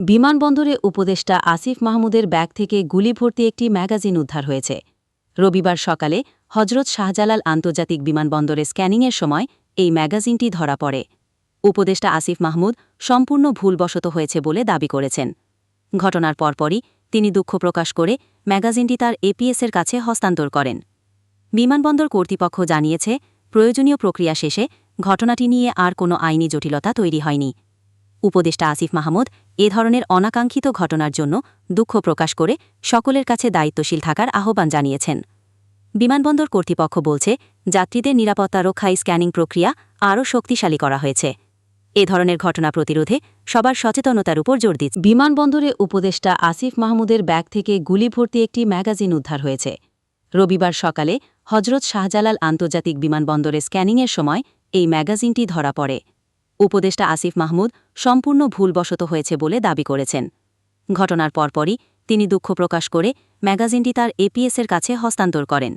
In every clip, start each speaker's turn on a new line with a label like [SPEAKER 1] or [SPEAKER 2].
[SPEAKER 1] বিমানবন্দরে উপদেষ্টা আসিফ মাহমুদের ব্যাগ থেকে গুলি ভর্তি একটি ম্যাগাজিন উদ্ধার হয়েছে। রবিবার সকালে হজরত শাহজালাল আন্তর্জাতিক বিমানবন্দরে স্ক্যানিংয়ের সময় এই ম্যাগাজিনটি ধরা পড়ে। উপদেষ্টা আসিফ মাহমুদ সম্পূর্ণ ভুলবশত হয়েছে বলে দাবি করেছেন। ঘটনার পরপরই তিনি দুঃখ প্রকাশ করে ম্যাগাজিনটি তার এপিএসের কাছে হস্তান্তর করেন। বিমানবন্দর কর্তৃপক্ষ জানিয়েছে, প্রয়োজনীয় প্রক্রিয়া শেষে ঘটনাটি নিয়ে আর কোনো আইনি জটিলতা তৈরি হয়নি। উপদেষ্টা আসিফ মাহমুদ এ ধরনের অনাকাঙ্ক্ষিত ঘটনার জন্য দুঃখ প্রকাশ করে সকলের কাছে দায়িত্বশীল থাকার আহ্বান জানিয়েছেন। বিমানবন্দর কর্তৃপক্ষ বলছে, যাত্রীদের নিরাপত্তা রক্ষায় স্ক্যানিং প্রক্রিয়া আরও শক্তিশালী করা হয়েছে। এ ধরনের ঘটনা প্রতিরোধে সবার সচেতনতার উপর জোর দিচ্ছে। বিমানবন্দরে উপদেষ্টা আসিফ মাহমুদের ব্যাগ থেকে গুলি ভর্তি একটি ম্যাগাজিন উদ্ধার হয়েছে। রবিবার সকালে হজরত শাহজালাল আন্তর্জাতিক বিমানবন্দরে স্ক্যানিংয়ের সময় এই ম্যাগাজিনটি ধরা পড়ে। উপদেষ্টা আসিফ মাহমুদ সম্পূর্ণ ভুলবশত হয়েছে বলে দাবি করেছেন। ঘটনার পরপরই তিনি দুঃখ প্রকাশ করে ম্যাগাজিনটি তার এপিএসের কাছে হস্তান্তর করেন।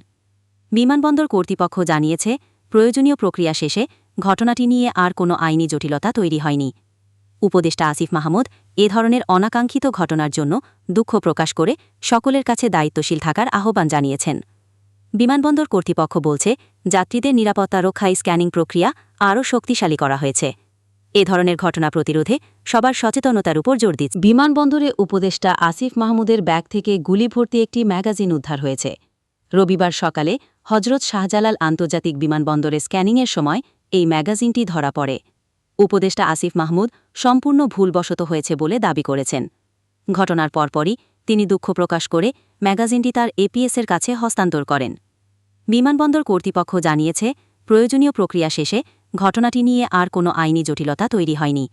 [SPEAKER 1] বিমানবন্দর কর্তৃপক্ষ জানিয়েছে, প্রয়োজনীয় প্রক্রিয়া শেষে ঘটনাটি নিয়ে আর কোনো আইনি জটিলতা তৈরি হয়নি। উপদেষ্টা আসিফ মাহমুদ এ ধরনের অনাকাঙ্ক্ষিত ঘটনার জন্য দুঃখ প্রকাশ করে সকলের কাছে দায়িত্বশীল থাকার আহ্বান জানিয়েছেন। বিমানবন্দর কর্তৃপক্ষ বলছে, যাত্রীদের নিরাপত্তা রক্ষায় স্ক্যানিং প্রক্রিয়া আরও শক্তিশালী করা হয়েছে। এ ধরনের ঘটনা প্রতিরোধে সবার সচেতনতার উপর জোর দিচ্ছে। বিমানবন্দরে উপদেষ্টা আসিফ মাহমুদের ব্যাগ থেকে গুলি ভর্তি একটি ম্যাগাজিন উদ্ধার হয়েছে। রবিবার সকালে হজরত শাহজালাল আন্তর্জাতিক বিমানবন্দরে স্ক্যানিংয়ের সময় এই ম্যাগাজিনটি ধরা পড়ে। উপদেষ্টা আসিফ মাহমুদ সম্পূর্ণ ভুলবশত হয়েছে বলে দাবি করেছেন। ঘটনার পরপরই তিনি দুঃখ প্রকাশ করে ম্যাগাজিনটি তার এপিএসের কাছে হস্তান্তর করেন। বিমানবন্দর কর্তৃপক্ষ জানিয়েছে, প্রয়োজনীয় প্রক্রিয়া শেষে ঘটনাটি নিয়ে আর কোনো আইনি জটিলতা তৈরি হয়নি।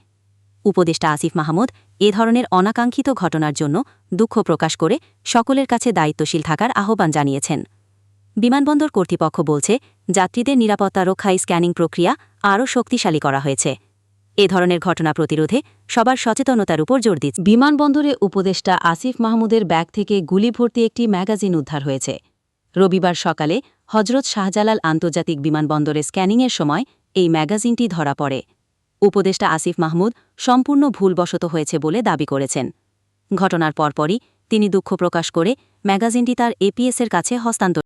[SPEAKER 1] উপদেষ্টা আসিফ মাহমুদ এ ধরনের অনাকাঙ্ক্ষিত ঘটনার জন্য দুঃখ প্রকাশ করে সকলের কাছে দায়িত্বশীল থাকার আহ্বান জানিয়েছেন। বিমানবন্দর কর্তৃপক্ষ বলছে, যাত্রীদের নিরাপত্তা রক্ষায় স্ক্যানিং প্রক্রিয়া আরও শক্তিশালী করা হয়েছে। এ ধরনের ঘটনা প্রতিরোধে সবার সচেতনতার উপর জোর দিচ্ছে। বিমানবন্দরে উপদেষ্টা আসিফ মাহমুদের ব্যাগ থেকে গুলি ভর্তি একটি ম্যাগাজিন উদ্ধার হয়েছে। রবিবার সকালে হজরত শাহজালাল আন্তর্জাতিক বিমানবন্দরে স্ক্যানিংয়ের সময় এই ম্যাগাজিনটি ধরা পড়ে। উপদেষ্টা আসিফ মাহমুদ সম্পূর্ণ ভুলবশত হয়েছে বলে দাবি করেছেন। ঘটনার পরপরই তিনি দুঃখ প্রকাশ করে ম্যাগাজিনটি তার এপিএসের কাছে হস্তান্তর